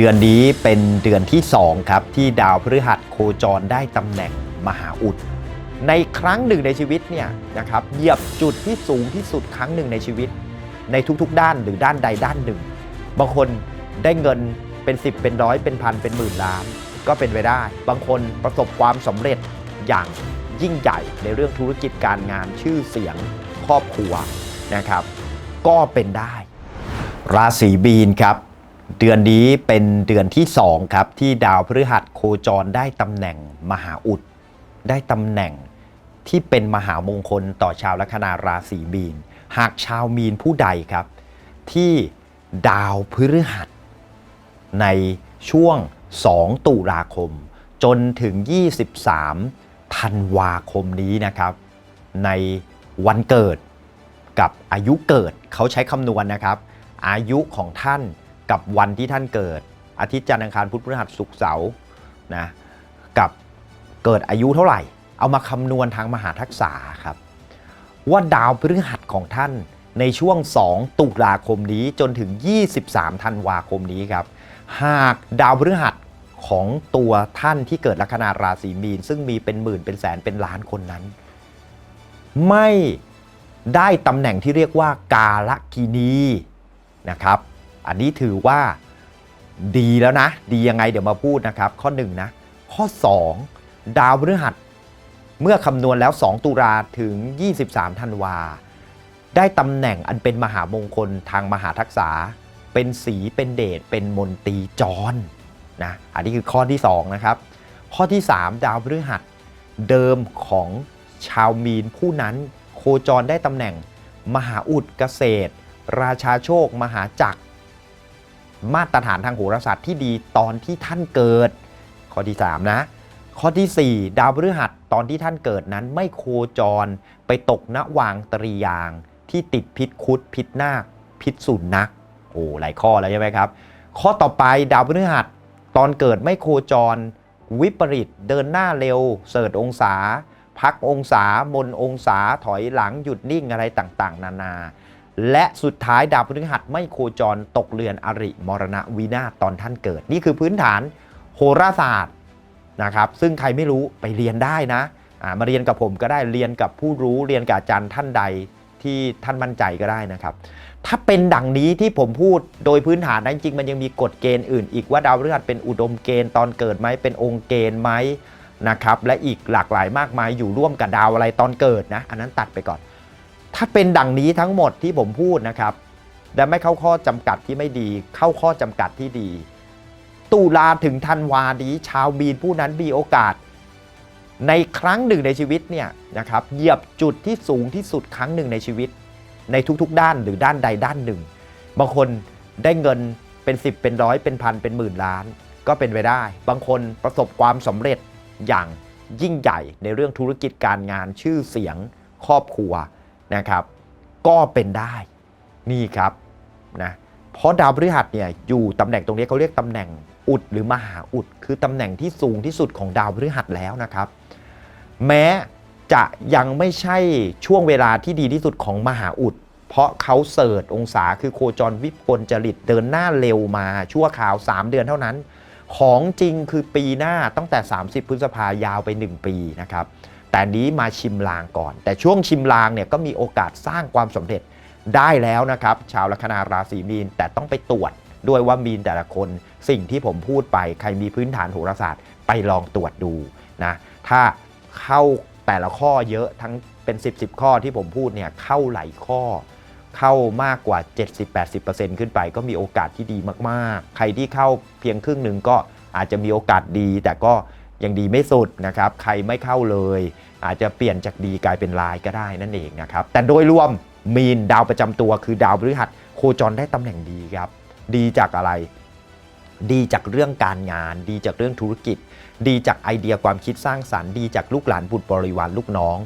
เดือนนี้เป็นเดือนที่ 2 ครับ ที่ดาวพฤหัสโคจรได้ตำแหน่งมหาอุด ในครั้งหนึ่งในชีวิตเนี่ยนะครับเหยียบจุดที่สูงที่สุดครั้งหนึ่งในชีวิต ในทุกๆ ด้านหรือด้านใดด้านหนึ่ง บางคนได้เงินเป็น 10 เป็นร้อยเป็นพันเป็นหมื่นล้าน ก็เป็นไปได้ บางคนประสบความสำเร็จอย่างยิ่งใหญ่ในเรื่องธุรกิจการงานชื่อเสียงครอบครัวนะครับ ก็เป็นได้ ราศีบีนครับ เดือนนี้เป็นเดือนที่ 2 ครับ ที่ดาวพฤหัสโคจรได้ตำแหน่งมหาอุด ได้ตำแหน่งที่เป็นมหามงคลต่อชาวลัคนาราศีมีน หากชาวมีนผู้ใดครับ ที่ดาวพฤหัส ในช่วง 2 ตุลาคม จนถึง 23 ธันวาคมนี้นะครับ ในวันเกิดกับอายุเกิดเขาใช้คำนวณนะครับ อายุของท่าน กับวันที่ท่านเกิด อาทิตย์จันทร์อังคารพุธพฤหัสศุกร์เสาร์นะกับเกิดอายุเท่าไหร่ เอามาคำนวณทางมหาทักษะครับ ว่าดาวพฤหัสของท่านในช่วง 2 ตุลาคมนี้จนถึง 23 ธันวาคมนี้ครับ หากดาวพฤหัสของตัวท่านที่เกิดลัคนาราศีมีน ซึ่งมีเป็นหมื่นเป็นแสนเป็นล้านคนนั้น ไม่ได้ตำแหน่งที่เรียกว่ากาลกินีนะครับ อันนี้ถือว่าดีแล้วนะ ดียังไงเดี๋ยวมาพูดนะครับ ข้อ 1 นะ ข้อ 2 ดาวพฤหัส เมื่อคำนวณแล้ว 2 ตุลาถึง 23 ธันวา ได้ตำแหน่งอันเป็นมหามงคลทางมหาทักษะเป็นสีเป็นเดชเป็นมนตรีจรนะอันนี้คือข้อที่ 2 นะครับ ข้อที่ 3 ดาวพฤหัส เดิมของชาวมีนผู้นั้น โคจรได้ตำแหน่ง มหาอุดเกษตร ราชาโชค มหาจักร มาตรฐานทางโหราศาสตร์ที่ดีตอนที่ท่านเกิด ข้อที่ 3 นะ ข้อทีสี่ 4 ดาวพฤหัสตอนที่ท่านเกิดนั้นไม่โคจรไปตกณวางตรียาง ที่ติดพิษคุดพิษนาคพิษสุนักโอ้หลายข้อแล้วใช่ไหมครับ ข้อต่อไปดาวพฤหัสตอนเกิดไม่โคจร วิปริตเดินหน้าเร็ว เสิร์ชองศา พักองศามนองศาถอยหลังหยุดนิ่งอะไรต่างๆ นานา และสุดท้ายดาวพฤหัสไม่โคจรตกเรือนอริมรณวินาศตอนท่านเกิด นี่คือพื้นฐานโหราศาสตร์นะครับซึ่งใครไม่รู้ไปเรียนได้นะมาเรียนกับผมก็ได้เรียนกับผู้รู้เรียนกับอาจารย์ท่านใดที่ท่านมั่นใจก็ได้นะครับ ถ้าเป็นดังนี้ที่ผมพูดโดยพื้นฐานนั้นจริงมันยังมีกฎเกณฑ์อื่น อีกว่าดาวพฤหัสเป็นอุดมเกณฑ์ตอนเกิดไหมเป็นองค์เกณฑ์ไหมนะครับและอีกหลากหลายมากมายอยู่ร่วมกับดาวอะไรตอนเกิดนะ อันนั้นตัดไปก่อน ถ้าเป็นดังนี้ทั้งหมดที่ผมพูดนะครับ และไม่เข้าข้อจำกัดที่ไม่ดี เข้าข้อจำกัดที่ดี ตุลาถึงธันวานี้ชาวมีนผู้นั้นมีโอกาส ในครั้งหนึ่งในชีวิตเนี่ยนะครับเหยียบจุดที่สูงที่สุดครั้งหนึ่งในชีวิต ในทุกๆ ด้านหรือด้านใดด้านหนึ่ง บางคนได้เงินเป็น 10 เป็นร้อยเป็นพันเป็นหมื่นล้าน ก็เป็นไปได้ บางคนประสบความสำเร็จอย่างยิ่งใหญ่ในเรื่องธุรกิจการงานชื่อเสียงครอบครัว นะครับ ก็เป็นได้นี่ครับนะเพราะดาวพฤหัสเนี่ยอยู่ตำแหน่งตรงนี้เขาเรียกตำแหน่งอุดหรือมหาอุด คือตำแหน่งที่สูงที่สุดของดาวพฤหัสแล้วนะครับ แม้จะยังไม่ใช่ช่วงเวลาที่ดีที่สุดของมหาอุด เพราะเขาเสิร์ชองศาคือโคจรวิปลจริตเดินหน้าเร็วมาชั่วคราว 3 เดือนเท่านั้น ของจริงคือปีหน้าตั้งแต่ 30 พฤษภายาวไป 1 ปีนะครับ แต่นี้มาชิมลางก่อน แต่ช่วงชิมลางเนี่ยก็มีโอกาสสร้างความสำเร็จได้แล้วนะครับ ชาวลัคนาราศีมีนแต่ต้องไปตรวจด้วยว่ามีนแต่ละคนสิ่งที่ผมพูดไปใครมีพื้นฐานโหราศาสตร์ไปลองตรวจดูนะถ้าเข้าแต่ละข้อเยอะทั้งเป็น 10 10 ข้อที่ผมพูดเนี่ยเข้าหลายข้อ เข้ามากกว่า 70-80%ขึ้นไป ก็มีโอกาสที่ดีมากๆ ใครที่เข้าเพียงครึ่งหนึ่งก็อาจจะมีโอกาสดีแต่ก็ ยังดีไม่สุดนะครับใครไม่เข้าเลย อาจจะเปลี่ยนจากดีกลายเป็นลายก็ได้นั่นเองนะครับแต่โดยรวมมีนดาวประจำตัวคือดาวพฤหัสโคจรได้ตำแหน่งดีครับดีจากอะไร ดีจากเรื่องการงาน ดีจากเรื่องธุรกิจ ดีจากไอเดียความคิดสร้างสรรค์ ดีจากลูกหลานบุตรบริวารลูกน้อง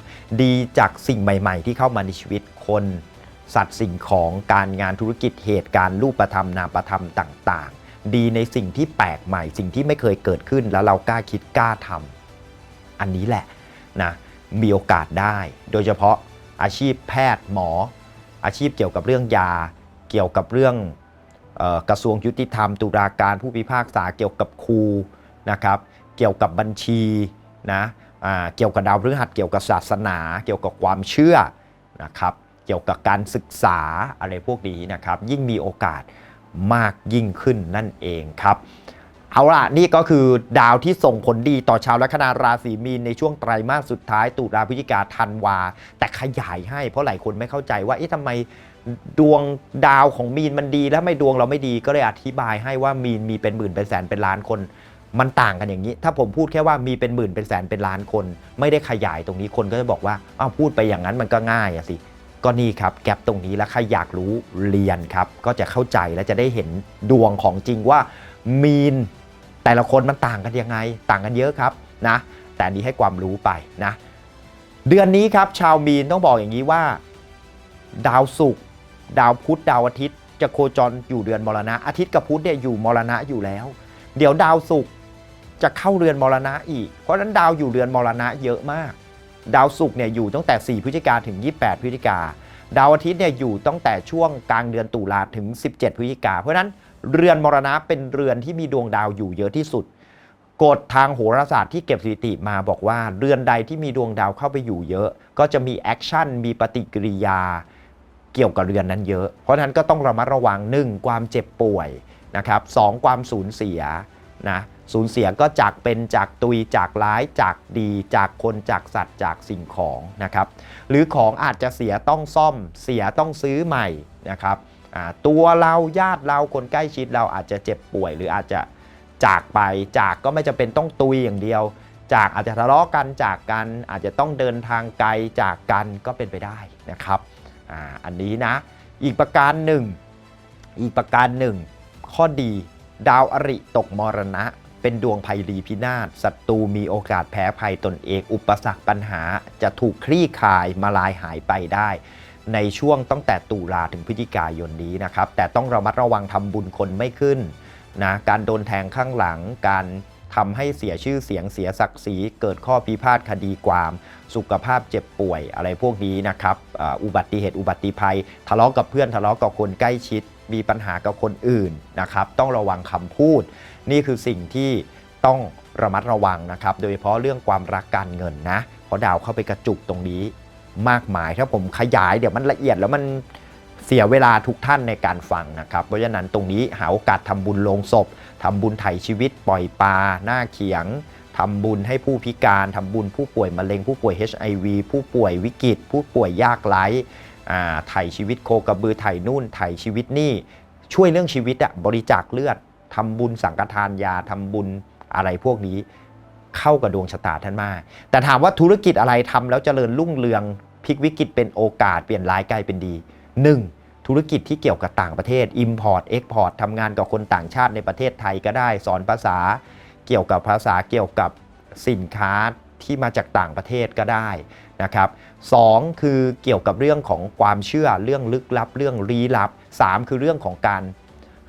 ดีจากสิ่งใหม่ ๆ ที่เข้ามาในชีวิตคน สัตว์สิ่งของการงานธุรกิจเหตุการณ์รูปธรรมนามธรรมต่างๆ ดีในสิ่งที่แปลกใหม่ สิ่งที่ไม่เคยเกิดขึ้น แล้วเรากล้าคิดกล้าทำอันนี้แหละนะมีโอกาสได้ โดยเฉพาะอาชีพแพทย์หมอ อาชีพเกี่ยวกับเรื่องยา เกี่ยวกับเรื่องออกระทรวงยุติธรรม ตุลาการผู้พิพากษาเกี่ยวกับครูนะครับ เกี่ยวกับบัญชีนะเกี่ยวกับดาวพฤหัสเกี่ยวกับศาสนา เกี่ยวกับความเชื่อนะครับ เกี่ยวกับการศึกษาอะไรพวกนี้นะครับ ยิ่งมีโอกาส มากยิ่งขึ้นนั่นเองครับ เอาล่ะ นี่ก็คือดาวที่ส่งผลดีต่อชาวลัคนาราศีมีนในช่วงไตรมาสสุดท้ายตุลาพฤศจิกาธันวา แต่ขยายให้เพราะหลายคนไม่เข้าใจว่าเอ๊ะทำไมดวงดาวของมีนมันดี แล้วไม่ดวงเราไม่ดีก็เลยอธิบายให้ว่ามีนมีเป็นหมื่นเป็นแสนเป็นล้านคนมันต่างกันอย่างนี้ ถ้าผมพูดแค่ว่ามีเป็นหมื่นเป็นแสนเป็นล้านคน ไม่ได้ขยายตรงนี้คนก็จะบอกว่าอ้าวพูดไปอย่างนั้นมันก็ง่ายอะสิ ก็นี่ครับแกลบตรงนี้แล้วใครอยากรู้เรียนครับ ก็จะเข้าใจและจะได้เห็นดวงของจริงว่ามีนแต่ละคนมันต่างกันยังไง ต่างกันเยอะครับนะแต่นนี้ให้ความรู้ไปนะเดือนนี้ครับชาวมีนต้องบอกอย่างนี้ว่า ดาวศุกร์ดาวพุธดาวอาทิตย์ จะโคจรอยู่เดือนมรณะ อาทิตย์กับพุธเนี่ยอยู่มรณะอยู่แล้ว เดี๋ยวดาวศุกร์จะเข้าเรือนมรณะอีก เพราะฉะนั้นดาวอยู่เรือนมรณะเยอะมาก ดาวศุกร์เนี่ยอยู่ตั้งแต่ 4 พฤศจิกาถึง 28 พฤศจิกา ดาวอาทิตย์เนี่ยอยู่ตั้งแต่ช่วงกลางเดือนตุลาถึง 17 พฤศจิกา เพราะนั้นเรือนมรณะเป็นเรือนที่มีดวงดาวอยู่เยอะที่สุด กฎทางโหราศาสตร์ที่เก็บสถิติมาบอกว่า เรือนใดที่มีดวงดาวเข้าไปอยู่เยอะ ก็จะมีแอคชั่นมีปฏิกิริยาเกี่ยวกับเรือนนั้นเยอะ เพราะฉะนั้นก็ต้องระมัดระวัง 1. ความเจ็บป่วยนะครับสองความสูญเสียนะ สูญเสียก็จากเป็นจากตุยจากร้ายจากดีจากคนจากสัตว์จากสิ่งของนะครับ หรือของอาจจะเสียต้องซ่อมเสียต้องซื้อใหม่นะครับตัวเราญาติเราคนใกล้ชิดเราอาจจะเจ็บป่วย หรืออาจจะจากไปจากก็ไม่จะเป็นต้องตุยอย่างเดียว จากอาจจะทะเลาะกันจากกันอาจจะต้องเดินทางไกลจากกันก็เป็นไปได้นะครับออันนี้นะอีกประการหนึ่งอีกประการหนึ่งข้อดี ดาวอริตกมรณะ เป็นดวงภัยรีพินาศศัตรูมีโอกาสแพ้ภัยตนเอง อุปสรรคปัญหาจะถูกคลี่คลายมาลายหายไปได้ ในช่วงตั้งแต่ตุลาถึงพฤศจิกายนนี้นะครับ แต่ต้องระมัดระวังทำบุญคนไม่ขึ้นนะการโดนแทงข้างหลังการทำให้เสียชื่อเสียงเสียศักดิ์ศรีเกิดข้อพิพาทคดีความ สุขภาพเจ็บป่วยอะไรพวกนี้นะครับอุบัติเหตุอุบัติภัย ทะเลาะกับเพื่อนทะเลาะกับคนใกล้ชิด มีปัญหากับคนอื่นนะครับ ต้องระวังคำพูด นี่คือสิ่งที่ต้องระมัดระวังนะครับ โดยเฉพาะเรื่องความรักการเงินนะเพราะดาวเข้าไปกระจุกตรงนี้มากมาย ถ้าผมขยายเดี๋ยวมันละเอียดแล้วมันเสียเวลาทุกท่านในการฟังนะครับ เพราะฉะนั้นตรงนี้หาโอกาสทำบุญลงศพทำบุญไถ่ชีวิตปล่อยปลาหน้าเขียงทำบุญให้ผู้พิการทำบุญผู้ป่วยมะเร็งผู้ป่วย HIV ผู้ป่วยวิกฤต ผู้ป่วยยากไร้ไถ่ชีวิตโคกระบือไถ่นู่นไถ่ชีวิตนี่ช่วยเรื่องชีวิตอะบริจาคเลือด ทำบุญสังฆทานยาทำบุญอะไรพวกนี้ เข้ากับดวงชะตาท่านมาก แต่ถามว่าธุรกิจอะไรทำแล้วเจริญรุ่งเรืองพลิกวิกฤตเป็นโอกาสเปลี่ยนร้ายกลายเป็นดี 1. ธุรกิจที่เกี่ยวกับต่างประเทศ Import Export ทำงานกับคนต่างชาติในประเทศไทยก็ได้ สอนภาษา เกี่ยวกับภาษาเกี่ยวกับสินค้าที่มาจากต่างประเทศก็ได้นะครับสองคือเกี่ยวกับเรื่องของความเชื่อเรื่องลึกลับ เรื่องลี้ลับสามคือเรื่องของการ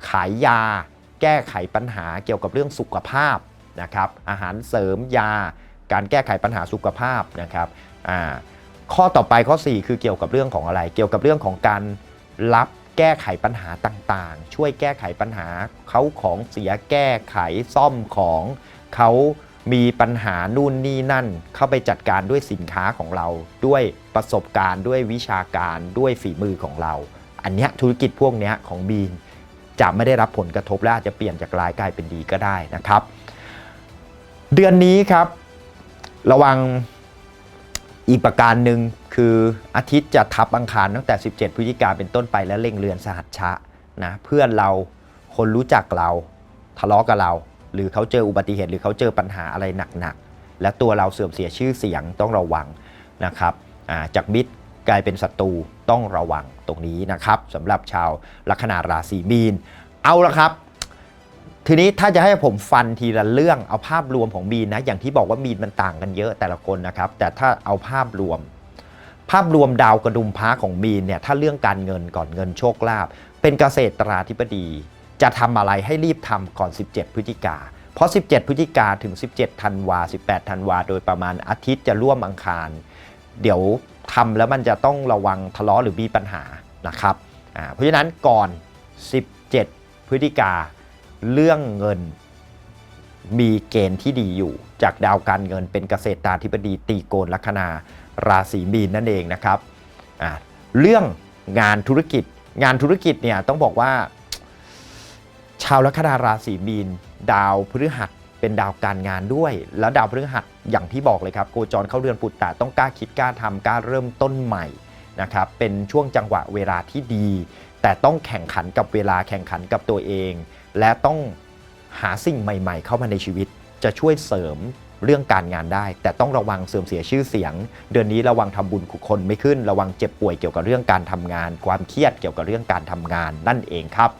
ขายยา แก้ไขปัญหาเกี่ยวกับเรื่องสุขภาพนะครับอาหารเสริมยา การแก้ไขปัญหาสุขภาพนะครับข้อต่อไปข้อ 4 คือเกี่ยวกับเรื่องของอะไร เกี่ยวกับเรื่องของการรับแก้ไขปัญหาต่างๆ ช่วยแก้ไขปัญหาเขาของเสียแก้ไขซ่อมของเขามีปัญหานู่นนี่นั่น เข้าไปจัดการด้วยสินค้าของเรา ด้วยประสบการณ์ ด้วยวิชาการ ด้วยฝีมือของเรา อันนี้ธุรกิจพวกเนี้ยของบีน จะไม่ได้รับผลกระทบและอาจจะเปลี่ยนจากร้ายกลายเป็นดีก็ได้นะครับ เดือนนี้ครับ ระวังอีกประการหนึ่งคืออาทิตย์จะทับอังคารตั้งแต่ 17 พฤศจิกาเป็นต้นไปและเล็งเรือนสหัชชะนะเพื่อนเราคนรู้จักเราทะเลาะกับเรา หรือเขาเจออุบัติเหตุหรือเขาเจอปัญหาอะไรหนักๆและตัวเราเสื่อมเสียชื่อเสียงต้องระวังนะครับจากมิตร กลายเป็นศัตรูต้องระวังตรงนี้นะครับสำหรับชาวลัคนาราศีมีน เอาละครับ ทีนี้ถ้าจะให้ผมฟันทีละเรื่องเอาภาพรวมของมีนนะอย่างที่บอกว่ามีนมันต่างกันเยอะแต่ละคนนะครับ แต่ถ้าเอาภาพรวม ภาพรวมดาวกระดุมพระของมีนเนี่ยถ้าเรื่องการเงินก่อนเงินโชคลาภเป็นเกษตราธิบดี จะทำอะไรให้รีบทำก่อน 17 พฤศจิกาเพราะ 17 พฤศจิกาถึง 17 ธันวา 18 ธันวา โดยประมาณอาทิตย์จะร่วมอังคาร เดี๋ยว ทำแล้วมันจะต้องระวังทะเลาะหรือมีปัญหานะครับเพราะฉะนั้นก่อน 17 พฤพฤติกาเรื่องเงินมีเกณฑ์ที่ดีอยู่ จากดาวการเงินเป็นเกษตราธิบดีตีโกนลัคนาราศีมีนนั่นเองนะครับเรื่องงานธุรกิจงานธุรกิจเนี่ยต้องบอกว่า ชาวลัคนาราศีมีน ดาวพฤหัสเป็นดาวการงานด้วย แล้วดาวพฤหัส อย่างที่บอกเลยครับโคจรเข้าเรือนปุตตะต้องกล้าคิดกล้าทำกล้าเริ่มต้นใหม่นะครับเป็นช่วงจังหวะเวลาที่ดี แต่ต้องแข่งขันกับเวลาแข่งขันกับตัวเอง และต้องหาสิ่งใหม่ ๆ เข้ามาในชีวิต จะช่วยเสริมเรื่องการงานได้ แต่ต้องระวังเสื่อมเสียชื่อเสียง เดือนนี้ระวังทำบุญคุคนไม่ขึ้น ระวังเจ็บป่วยเกี่ยวกับเรื่องการทำงาน ความเครียดเกี่ยวกับเรื่องการทำงานนั่นเองครับ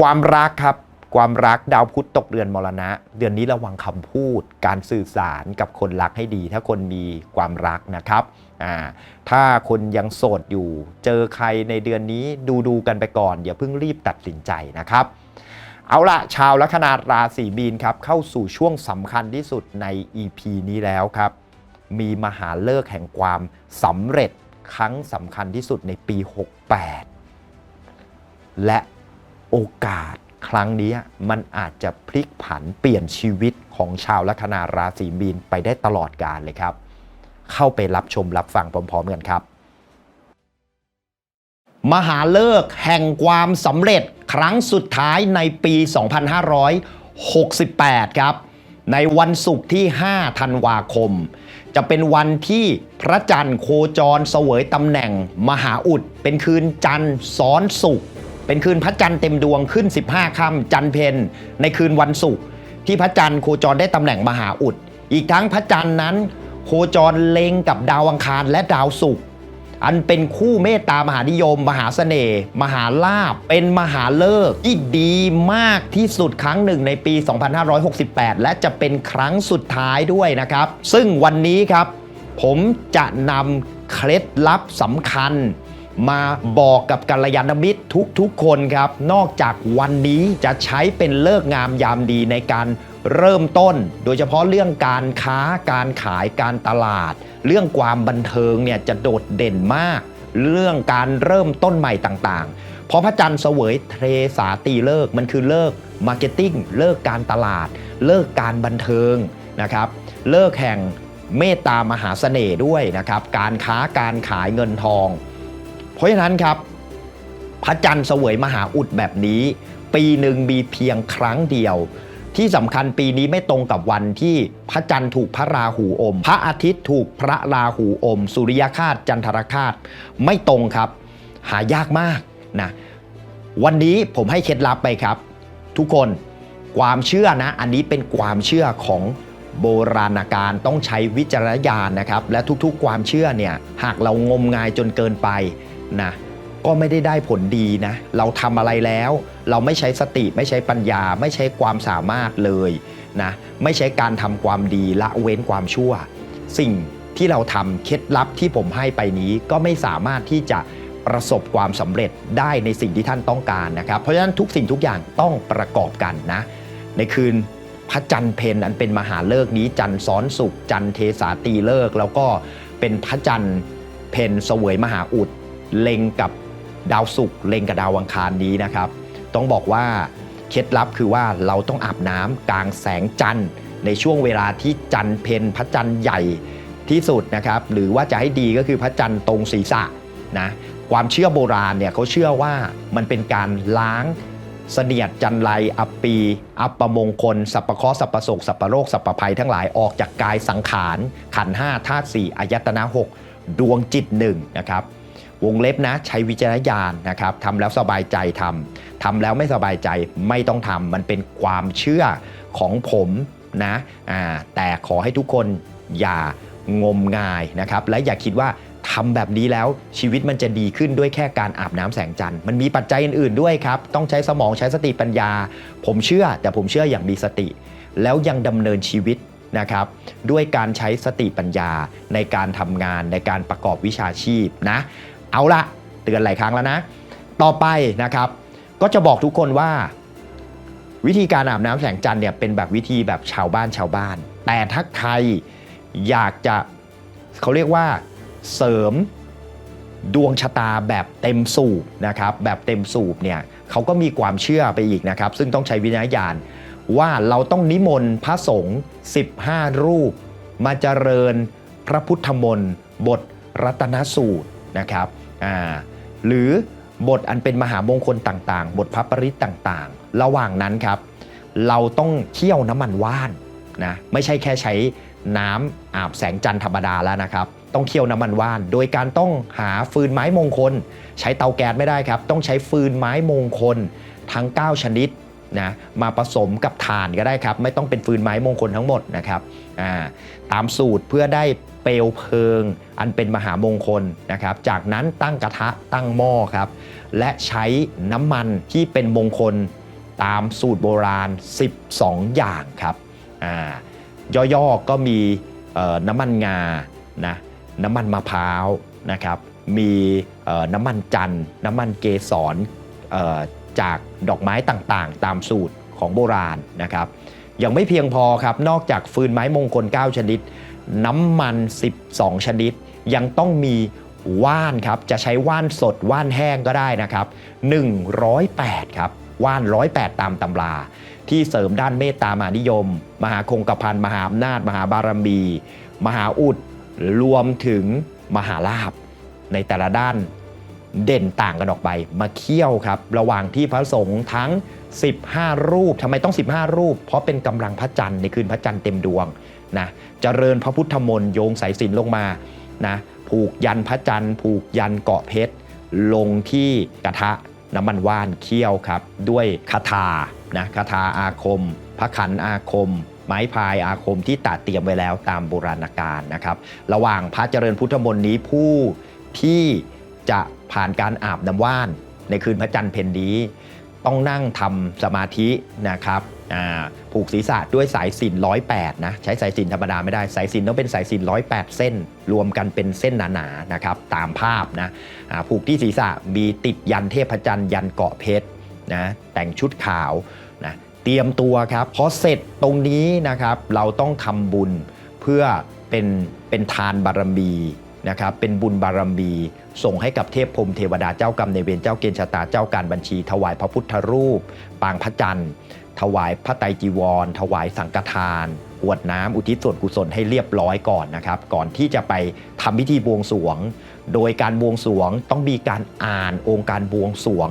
ความรักครับ ความรักดาวพุธตกเรือนมรณะ เดือนนี้ระวังคำพูด การสื่อสารกับคนรักให้ดี ถ้าคนมีความรักนะครับถ้าคนยังโสดอยู่ เจอใครในเดือนนี้ดูดูกันไปก่อน อย่าเพิ่งรีบตัดสินใจนะครับ เอาละชาวลัคนาราศีมีนครับ เข้าสู่ช่วงสำคัญที่สุดใน EP นี้แล้วครับ มีมหาเลิกแห่งความสำเร็จครั้งสำคัญที่สุดในปี 68 และโอกาส ครั้งนี้มันอาจจะพลิกผันเปลี่ยนชีวิตของชาวลัคนาราศีมีนไปได้ตลอดกาลเลยครับ เข้าไปรับชมรับฟังพร้อมๆกันครับ มหาเลิกแห่งความสำเร็จครั้งสุดท้ายในปี 2568 ครับ ในวันศุกร์ที่ 5 ธันวาคม จะเป็นวันที่พระจันทร์โคจรเสวยตำแหน่ง มหาอุดเป็นคืนจันทร์ซ้อนศุกร์ เป็นคืนพระจันทร์เต็มดวงขึ้น 15ค่ำจันทร์เพนในคืนวันศุกร์ที่พระจันทร์โคจรได้ตำแหน่งมหาอุด อีกทั้งพระจันทร์นั้น โคจรเล็งกับดาวอังคารและดาวศุกร์อันเป็นคู่เมตตามหานิยม มหาเสน่ห์มหาลาภเป็นมหาเลิกที่ดีมากที่สุดครั้งหนึ่งในปี 2568 และจะเป็นครั้งสุดท้ายด้วยนะครับ ซึ่งวันนี้ครับ ผมจะนำเคล็ดลับสำคัญ มาบอกกับกัลยาณมิตรทุกๆคนครับ นอกจากวันนี้จะใช้เป็นเลิกงามยามดีในการเริ่มต้น โดยเฉพาะเรื่องการค้าการขายการตลาด เรื่องความบันเทิงเนี่ยจะโดดเด่นมาก เรื่องการเริ่มต้นใหม่ต่างๆ เพราะพระจันทร์เสวยเทสาตีเลิกมันคือเลิกมาร์เก็ตติ้งเลิกการตลาด เลิกการบันเทิงนะครับ เลิกแห่งเมตตามหาเสน่ห์ด้วยนะครับ การค้าการขายเงินทอง ราะฉะนั้นครับ พระจันทร์เสวยมหาอุดแบบนี้ ปีหนึ่งมีเพียงครั้งเดียว ที่สำคัญปีนี้ไม่ตรงกับวันที่พระจันทร์ถูกพระราหูอม พระอาทิตย์ถูกพระราหูอม สุริยคาตจันทรคาตไม่ตรงครับ หายากมากนะวันนี้ผมให้เคล็ดลับไปครับ ทุกคนความเชื่อนะ อันนี้เป็นความเชื่อของโบราณการต้องใช้วิจารณญาณนะครับ และทุกๆ ความเชื่อเนี่ย หากเรางมงายจนเกินไป นะก็ไม่ได้ได้ผลดีนะ เราทำอะไรแล้ว เราไม่ใช้สติไม่ใช้ปัญญา ไม่ใช้ความสามารถเลยนะไม่ใช้การทำความดีละเว้นความชั่ว สิ่งที่เราทำเคล็ดลับที่ผมให้ไปนี้ก็ไม่สามารถที่จะประสบความสำเร็จได้ในสิ่งที่ท่านต้องการนะครับ เพราะฉะนั้นทุกสิ่งทุกอย่างต้องประกอบกันนะ ในคืนพระจันทร์เพนอันเป็นมหาเลิกนี้จันทร์ซ้อนสุขจันทร์เทสาตีเลิก แล้วก็เป็นพระจันทร์เพนเสวยมหาอุด เล็งกับดาวศุกร์เล็งกับดาวอังคารนี้นะครับ ต้องบอกว่าเคล็ดลับคือว่าเราต้องอาบน้ำกลางแสงจันทร์ ในช่วงเวลาที่จันทร์เพนพระจันทร์ใหญ่ที่สุดนะครับ หรือว่าจะให้ดีก็คือพระจันทร์ตรงศีรษะนะความเชื่อโบราณเนี่ยเขาเชื่อว่ามันเป็นการล้างเสนียดจันไรอัปปี อัปปมงคล สัพพะเคราะห์สัพพะโศกสัพพะโรคสัพพะภัยทั้งหลายออกจากกายสังขาร ขันห้าธาตุสี่อายตนะหกดวงจิตหนึ่งนะครับ วงเล็บนะใช้วิจารณญาณนะครับทำแล้วสบายใจทำทำแล้วไม่สบายใจไม่ต้องทำมันเป็นความเชื่อของผมนะแต่ขอให้ทุกคนอย่างมงายนะครับและอย่าคิดว่าทำแบบนี้แล้วชีวิตมันจะดีขึ้นด้วยแค่การอาบน้ำแสงจันทร์มันมีปัจจัยอื่นๆด้วยครับ ต้องใช้สมองใช้สติปัญญา ผมเชื่อแต่ผมเชื่ออย่างมีสติ แล้วยังดำเนินชีวิตนะครับ ด้วยการใช้สติปัญญาในการทำงานในการประกอบวิชาชีพนะ เอาละเตือนหลายครั้งแล้วนะ ต่อไปนะครับ ก็จะบอกทุกคนว่า วิธีการอาบน้ำแสงจันทร์เนี่ยเป็นแบบวิธีแบบชาวบ้านชาวบ้าน แต่ถ้าใครอยากจะเขาเรียกว่าเสริมดวงชะตาแบบเต็มสูบนะครับแบบเต็มสูบเนี่ยเขาก็มีความเชื่อไปอีกนะครับ ซึ่งต้องใช้วิญญาณว่าเราต้องนิมนต์พระสงฆ์15 รูป มาเจริญพระพุทธมนต์บทรัตนสูตรนะครับ อ่าหรือบทอันเป็นมหามงคลต่างๆ บทพระปริตต่างๆ ระหว่างนั้นครับ เราต้องเคี่ยวน้ำมันว่านนะไม่ใช่แค่ใช้น้ำอาบแสงจันทร์ธรรมดาแล้วนะครับ ต้องเคี่ยวน้ำมันว่าน โดยการต้องหาฟืนไม้มงคล ใช้เตาแก๊สไม่ได้ครับ ต้องใช้ฟืนไม้มงคลทั้ง 9 ชนิดนะมาผสมกับถ่านก็ได้ครับ ไม่ต้องเป็นฟืนไม้มงคลทั้งหมดนะครับตามสูตรเพื่อได้ เปลวเพลิง อันเป็นมหามงคลนะครับ จากนั้นตั้งกระทะตั้งหม้อครับ และใช้น้ำมันที่เป็นมงคลตามสูตรโบราณ 12 อย่างครับอ่าย่อๆก็มีน้ำมันงานะน้ำมันมะพร้าวนะครับ มีน้ำมันจันทร์น้ำมันเกสรจากดอกไม้ต่างๆ ตามสูตรของโบราณนะครับ ยังไม่เพียงพอครับ นอกจากฟืนไม้มงคล 9 ชนิด น้ำมัน 12 ชนิด ยังต้องมีว่านครับ จะใช้ว่านสดว่านแห้งก็ได้นะครับ 108 ครับ ว่าน 108 ตามตำรา ที่เสริมด้านเมตตามหานิยม มหาคงกระพันมหาอำนาจ มหาบารมี มหาอุด รวมถึงมหาลาภในแต่ละด้านเด่นต่างกันออกไป มาเคี่ยวครับ ระหว่างที่พระสงฆ์ทั้ง 15 รูปทำไมต้อง 15 รูป เพราะเป็นกำลังพระจันทร์ในคืนพระจันทร์เต็มดวงนะ เจริญพระพุทธมนต์โยงสายสินลงมานะผูกยันพระจันทร์ผูกยันเกาะเพชร ลงที่กระทะน้ำมันว่านเคี่ยวครับ ด้วยคาถานะคาถาอาคม พระขันอาคม ไม้พายอาคมที่ตัดเตรียมไว้แล้วตามโบราณกาลนะครับ ระหว่างพระเจริญพุทธมนต์นี้ผู้ที่จะผ่านการอาบน้ำว่าน ในคืนพระจันทร์เพ็ญนี้ ต้องนั่งทำสมาธินะครับ ผูกศีรษะด้วยสายสิญร้อยแปดนะใช้สายสิญธรรมดาไม่ได้สายสิญต้องเป็นสายสิญร้อยแปดเส้น รวมกันเป็นเส้นหนาๆนะครับตามภาพนะผูกที่ศีรษะมีติดยันเทพจันทร์ยันเกาะเพชรนะแต่งชุดขาวนะเตรียมตัวครับพอเสร็จตรงนี้นะครับเราต้องทำบุญเพื่อเป็นเป็นทานบารมีนะครับเป็นบุญบารมีส่งให้กับเทพพรมเทวดาเจ้ากรรมในเวรเจ้าเกณฑ์ชะตาเจ้าการบัญชี ถวายพระพุทธรูป ปางพระจันทร์ ถวายพระไตรจีวร ถวายสังฆทานกวดน้ำอุทิศส่วนกุศลให้เรียบร้อยก่อนนะครับ ก่อนที่จะไปทำพิธีบวงสรวง โดยการบวงสรวงต้องมีการอ่านองค์การบวงสรวง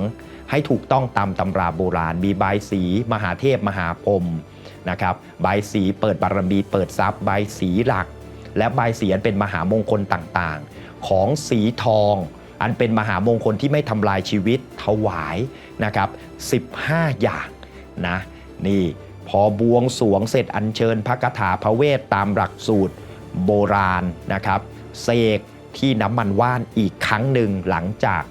ให้ถูกต้องตามตำราโบราณ มีใบสี มหาเทพมหาพรมนะครับใบสีเปิดบารมีเปิดทรัพย์ใบสีหลัก และใบายสีอันเป็นมหามงคลต่างๆ ของสีทอง อันเป็นมหามงคลที่ไม่ทำลายชีวิตถวายนะครับ 15 อย่างนะ นี่พอบวงสวงเสร็จอัญเชิญพระคาถาพระเวทตามหลักสูตรโบราณนะครับเสกที่น้ำมันว่านอีกครั้งหนึ่งหลังจาก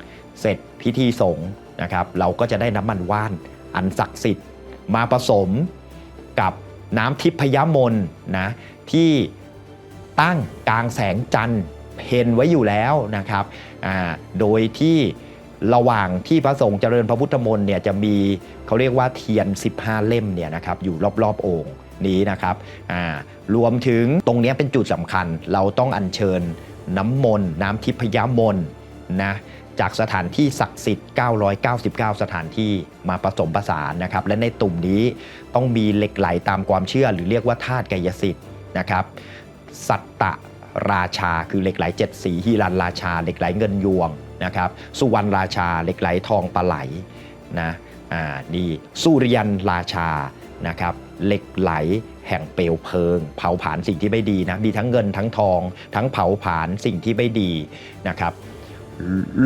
เสร็จพิธีสงฆ์นะครับ เราก็จะได้น้ำมันว่านอันศักดิ์สิทธิ์ มาผสมกับน้ำทิพยมนนะที่ตั้งกลางแสงจันทร์เพนไว้อยู่แล้วนะครับ โดยที่ ระหว่างที่พระสงฆ์เจริญพระพุทธมนต์เนี่ยจะมีเขาเรียกว่าเทียน 15 เล่มเนี่ยนะครับอยู่รอบๆโอ่งนี้นะครับรวมถึงตรงนี้เป็นจุดสำคัญ เราต้องอัญเชิญน้ำมนต์น้ำทิพยมนต์นะจากสถานที่ศักดิ์สิทธิ์ 999 สถานที่มาผสมผสานนะครับ และในตุ่มนี้ต้องมีเหล็กไหลตามความเชื่อ หรือเรียกว่าธาตุกายสิทธิ์นะครับ สัตตราชาคือเหล็กไหลเจ็ดสีฮิรันราชา เหล็กไหลเงินยวง นะครับสุวรรณราชาเหล็กไหลทองปลาไหลนะอ่านี่สุริยันราชานะครับเหล็กไหลแห่งเปลวเพลิง เผาผลาญสิ่งที่ไม่ดีนะมีทั้งเงินทั้งทอง ทั้งเผาผลาญสิ่งที่ไม่ดีนะครับ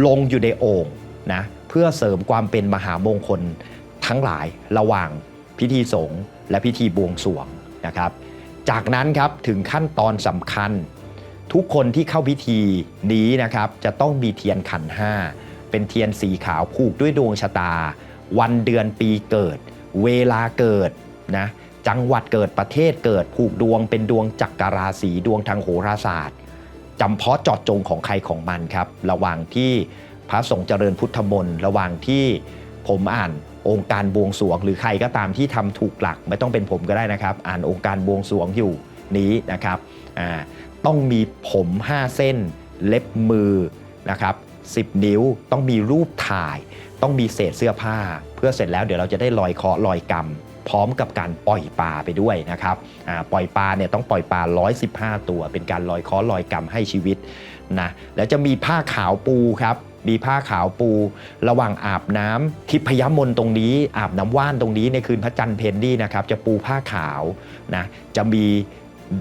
ลงอยู่ในโอ่งนะเพื่อเสริมความเป็นมหามงคลทั้งหลายระหว่างพิธีสงฆ์และพิธีบวงสรวงนะครับ จากนั้นครับถึงขั้นตอนสำคัญ ทุกคนที่เข้าพิธีนี้นะครับ จะต้องมีเทียนขันห้าเป็นเทียนสีขาวผูกด้วยดวงชะตา วันเดือนปีเกิด เวลาเกิดนะจังหวัดเกิดประเทศเกิดผูกดวงเป็นดวงจักรราศีดวงทางโหราศาสตร์จำเพาะเจาะจงของใครของมันครับระหว่างที่พระสงฆ์เจริญพุทธมนต์ระหว่างที่ผมอ่านองค์การบวงสรวง หรือใครก็ตามที่ทำถูกหลักไม่ต้องเป็นผมก็ได้นะครับ อ่านองค์การบวงสรวงอยู่นี้นะครับอ่า ต้องมีผม 5 เส้น เล็บมือนะครับ10 นิ้วต้องมีรูปถ่าย ต้องมีเศษเสื้อผ้า เพื่อเสร็จแล้วเดี๋ยวเราจะได้ลอยเคาะลอยกรรม พร้อมกับการปล่อยปลาไปด้วยนะครับปล่อยปลาเนี่ยต้องปล่อยปลา 115 ตัว เป็นการลอยเคราะลอยกรรมให้ชีวิตนะแล้วจะมีผ้าขาวปูครับมีผ้าขาวปู ระหว่างอาบน้ำทิพยมนต์ตรงนี้ อาบน้ำว่านตรงนี้ในคืนพระจันทร์เพนนี่นะครับจะปูผ้าขาวนะจะมี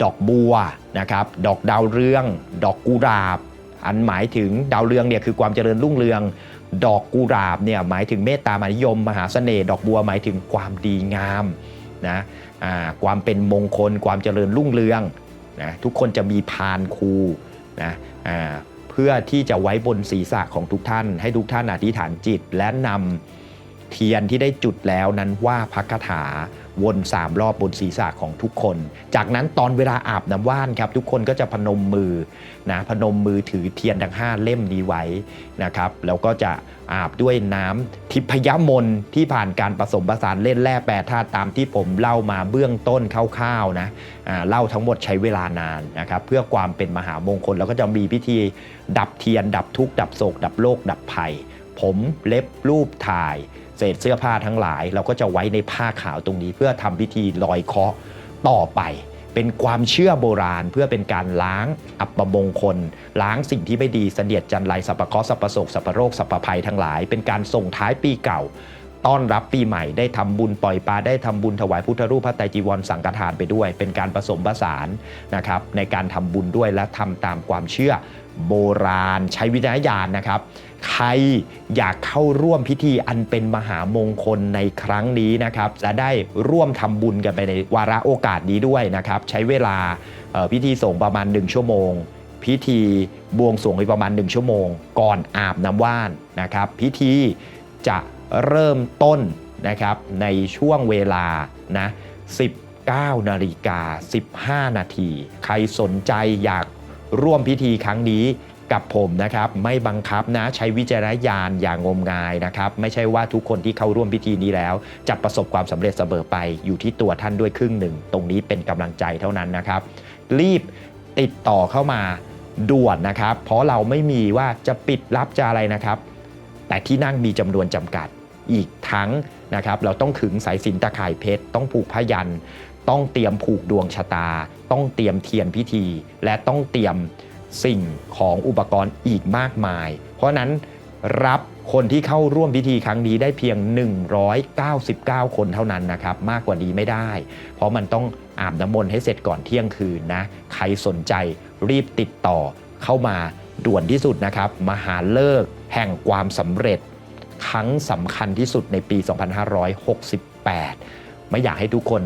ดอกบัวนะครับดอกดาวเรือง ดอกกุหลาบ อันหมายถึงดาวเรืองเนี่ยคือความเจริญรุ่งเรือง ดอกกุหลาบเนี่ยหมายถึงเมตตามานิยม มหาเสน่ห์ดอกบัวหมายถึงความดีงามนะความเป็นมงคล ความเจริญรุ่งเรืองนะทุกคนจะมีพานครูนะเพื่อที่จะไว้บนศีรษะของทุกท่าน ให้ทุกท่านอธิษฐานจิตและนำ เทียนที่ได้จุดแล้วนั้นว่าพักคาถาวนสามรอบบนศีรษะของทุกคน จากนั้นตอนเวลาอาบน้ำว่านครับ ทุกคนก็จะพนมมือนะพนมมือถือเทียนทั้งห้าเล่มนี้ไว้นะครับ แล้วก็จะอาบด้วยน้ำทิพยมนที่ผ่านการผสมผสานเล่นแร่แปรธาตุตามที่ผมเล่ามาเบื้องต้นคร่าวๆนะเล่าทั้งหมดใช้เวลานานนะครับ เพื่อความเป็นมหามงคลแล้วก็จะมีพิธีดับเทียน ดับทุกข์ดับโศก ดับโรคดับภัย ผมเล็บรูปถ่าย เศษเสื้อผ้าทั้งหลาย เราก็จะไว้ในผ้าขาวตรงนี้ เพื่อทำพิธีลอยเคาะต่อไป เป็นความเชื่อโบราณ เพื่อเป็นการล้างอัปมงคล ล้างสิ่งที่ไม่ดีเสนียดจันไรสัพพะเคราะสัพพะโศกสัพพะโรคสัพพะภัยทั้งหลาย เป็นการส่งท้ายปีเก่าต้อนรับปีใหม่ได้ทำบุญปล่อยปลาได้ทำบุญถวายพุทธรูปพระไตรจีวรสังฆทานไปด้วย เป็นการผสมผสานนะครับในการทำบุญด้วยและทำตามความเชื่อ โบราณใช้วิจารณญาณนะครับ ใครอยากเข้าร่วมพิธีอันเป็นมหามงคลในครั้งนี้นะครับ จะได้ร่วมทำบุญกันไปในวาระโอกาสนี้ด้วยนะครับ ใช้เวลาพิธีส่งประมาณ 1 ชั่วโมง พิธีบวงสรวงอีกประมาณ 1 ชั่วโมง ก่อนอาบน้ำว่านนะครับ พิธีจะเริ่มต้นนะครับในช่วงเวลานะ19นาฬิกา15 นาที ใครสนใจอยาก ร่วมพิธีครั้งนี้กับผมนะครับ ไม่บังคับนะใช้วิจารณญาณอย่างงมงายนะครับ ไม่ใช่ว่าทุกคนที่เข้าร่วมพิธีนี้แล้ว จะประสบความสำเร็จเสมอไปอยู่ที่ตัวท่านด้วยครึ่งหนึ่ง ตรงนี้เป็นกำลังใจเท่านั้นนะครับ รีบติดต่อเข้ามาด่วนนะครับ เพราะเราไม่มีว่าจะปิดรับจะอะไรนะครับ แต่ที่นั่งมีจำนวนจำกัดอีกทั้งนะครับ เราต้องขึงสายสินตะข่ายเพชรต้องผูกพยัน ต้องเตรียมผูกดวงชะตา ต้องเตรียมเทียนพิธี และต้องเตรียมสิ่งของอุปกรณ์อีกมากมาย เพราะนั้นรับคนที่เข้าร่วมพิธีครั้งนี้ได้เพียง 199 คนเท่านั้นนะครับ มากกว่านี้ไม่ได้ เพราะมันต้องอาบน้ำมนต์ให้เสร็จก่อนเที่ยงคืนนะ ใครสนใจรีบติดต่อเข้ามาด่วนที่สุดนะครับ มหาเลิกแห่งความสำเร็จ ครั้งสำคัญที่สุดในปี 2568 ไม่อยากให้ทุกคน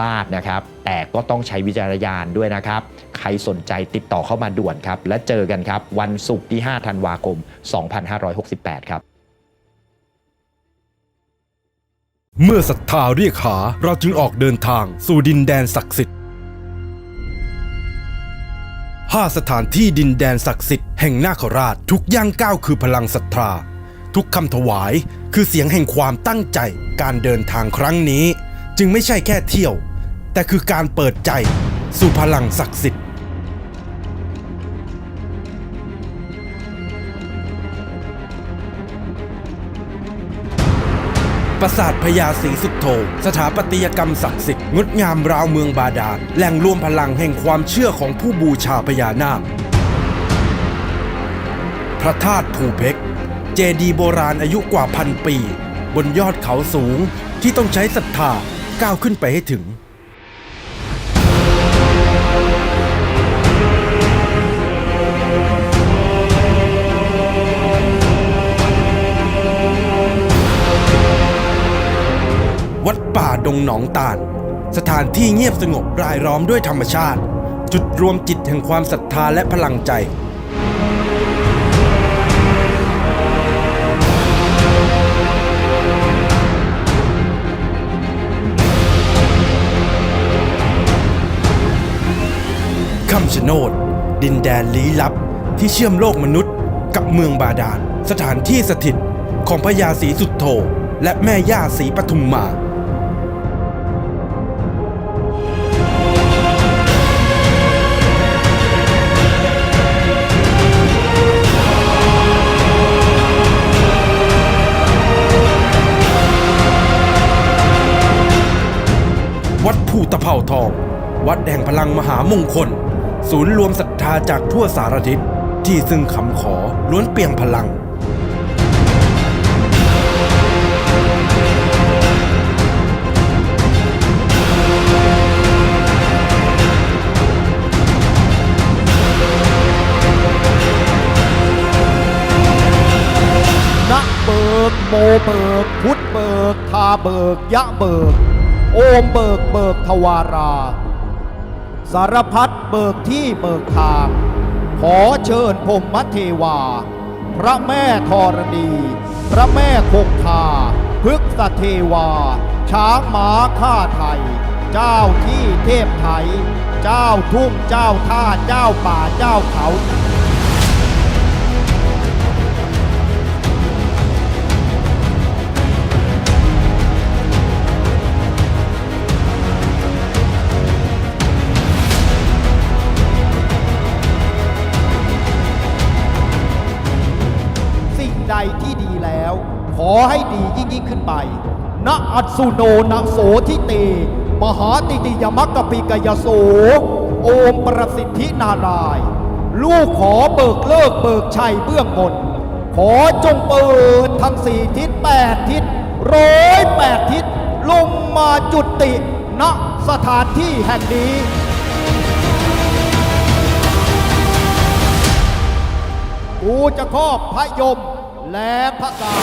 ลาดนะครับ แต่ก็ต้องใช้วิจารณญาณด้วยนะครับ ใครสนใจติดต่อเข้ามาด่วนครับ และเจอกันครับ วันศุกร์ที่ 5 ธันวาคม 2568 ครับเมื่อศรัทธาเรียกหาเราจึงออกเดินทางสู่ดินแดนศักดิ์สิทธิ์ห้าสถานที่ดินแดนศักดิ์สิทธิ์แห่งนาคราชทุกย่างก้าวคือพลังศรัทธา ทุกคำถวายคือเสียงแห่งความตั้งใจการเดินทางครั้งนี้ จึงไม่ใช่แค่เที่ยว แต่คือการเปิดใจสู่พลังศักดิ์สิทธิ์ปราสาทพญาศรีสุดโธสถาปัตยกรรมศักดิ์สิทธิ์งดงามราวเมืองบาดาลแหล่งรวมพลังแห่งความเชื่อของผู้บูชาพญานาค พระธาตุภูเพกเจดีโบราณอายุกว่าพันปี บนยอดเขาสูงที่ต้องใช้ศรัทธาก้าวขึ้นไปให้ถึง ดงหนองตาล สถานที่เงียบสงบรายล้อมด้วยธรรมชาติ จุดรวมจิตแห่งความศรัทธาและพลังใจคำชะโนด ดินแดนลี้ลับที่เชื่อมโลกมนุษย์ กับเมืองบาดาล สถานที่สถิตของพญาศรีสุดโธและแม่ย่าศรีปทุมมา ภูตะเภาทอง วัดแห่งพลังมหามงคล ศูนย์รวมศรัทธาจากทั่วสารทิศที่ซึ่งคำขอล้วนเปี่ยมพลังนะเบิกโมเบิกพุทธเบิกทาเบิกยะเบิก โอมเบิกเบิกทวารา สารพัดเบิกที่เบิกทาง ขอเชิญพรมเทวา พระแม่ธรณี พระแม่คงคาพฤกษเทวา ช้างหมาข้าไทย เจ้าที่เทพไทย เจ้าทุ่งเจ้าท่าเจ้าป่าเจ้าเขา ขึ้นไปณอัตสุโนนะโสทิเต มหาติติยมักกปิกยโส โอมประสิทธินารายลูกขอเบิกเลิกเบิกชัยเบื้องบน ขอจงเปิดทั้งสี่ทิศแปดทิศร้อยแปดทิศลงมาจุติณสถานที่แห่งนี้กูจะครอบพระยมและพระกา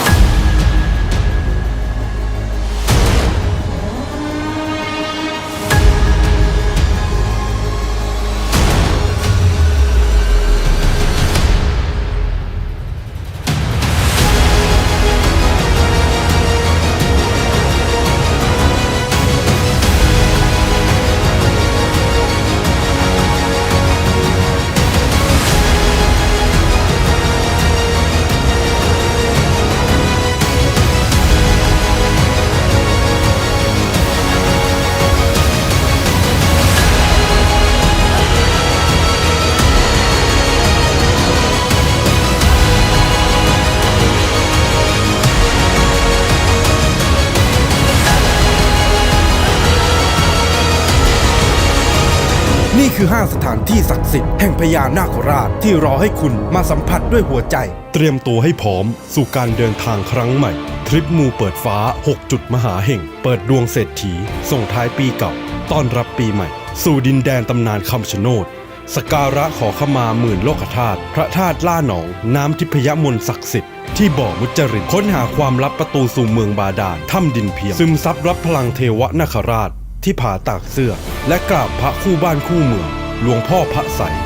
คือ 5 สถานที่ศักดิ์สิทธิ์แห่งพญานาคราชที่รอให้คุณมาสัมผัสด้วยหัวใจ เตรียมตัวให้พร้อม สู่การเดินทางครั้งใหม่ ทริปมูเปิดฟ้า 6 จุดมหาเห่ง เปิดดวงเศรษฐี ส่งท้ายปีเก่า ต้อนรับปีใหม่ สู่ดินแดนตำนานคำชะโนดสการะขอขมาหมื่นโลกธาตุพระธาตุล่าหนอง น้ำทิพยมนต์ศักดิ์สิทธิ์ที่บ่อมุจรินค้นหาความลับประตูสู่เมืองบาดาลถ้ำดินเพียงซึมซับรับพลังเทวนาคราช ที่ผาตากเสื้อ และกราบพระคู่บ้านคู่เมืองหลวงพ่อพระใสย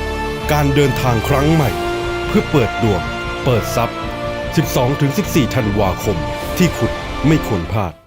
การเดินทางครั้งใหม่ เพื่อเปิดดวง เปิดทรัพย์ 12-14 ธันวาคม ที่คุณไม่ควรพลาด